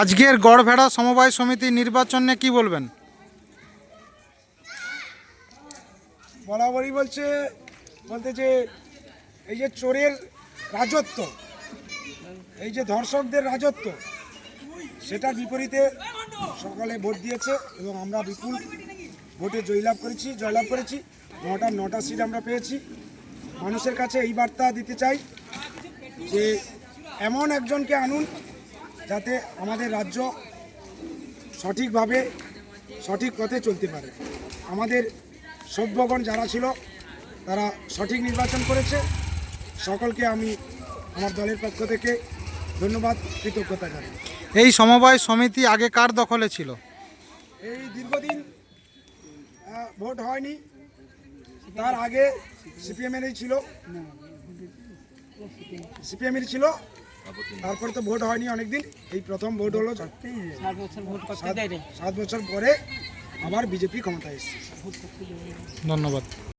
আজকের গড়ভেড়া সমবায় সমিতি নির্বাচনে কি বলবেন? বরাবরই বলছে, বলতে যে এই যে চোরের রাজত্ব, এই যে ধর্ষকদের রাজত্ব, সেটার বিপরীতে সকালে ভোট দিয়েছে এবং আমরা বিপুল ভোটে জয়লাভ করেছি জয়লাভ করেছি। নটা নটা সিট আমরা পেয়েছি। মানুষের কাছে এই বার্তা দিতে চাই যে এমন একজনকে আনুন যাতে আমাদের রাজ্য সঠিকভাবে সঠিক পথে চলতে পারে। আমাদের সভ্যগণ যারা ছিল তারা সঠিক নির্বাচন করেছে। সকলকে আমি আমার দলের পক্ষ থেকে ধন্যবাদ কৃতজ্ঞতা জানাই। এই সমবায় সমিতি আগে কার দখলে ছিল? এই দীর্ঘদিন ভোট হয়নি। তার আগে সিপিএমেরই ছিল। সিপিএমের ছিল। তারপরে তো ভোট হয়নি অনেকদিন। এই প্রথম ভোট হলো সাত সাত বছর পরে আবার বিজেপি ক্ষমতায় এসেছে। ধন্যবাদ।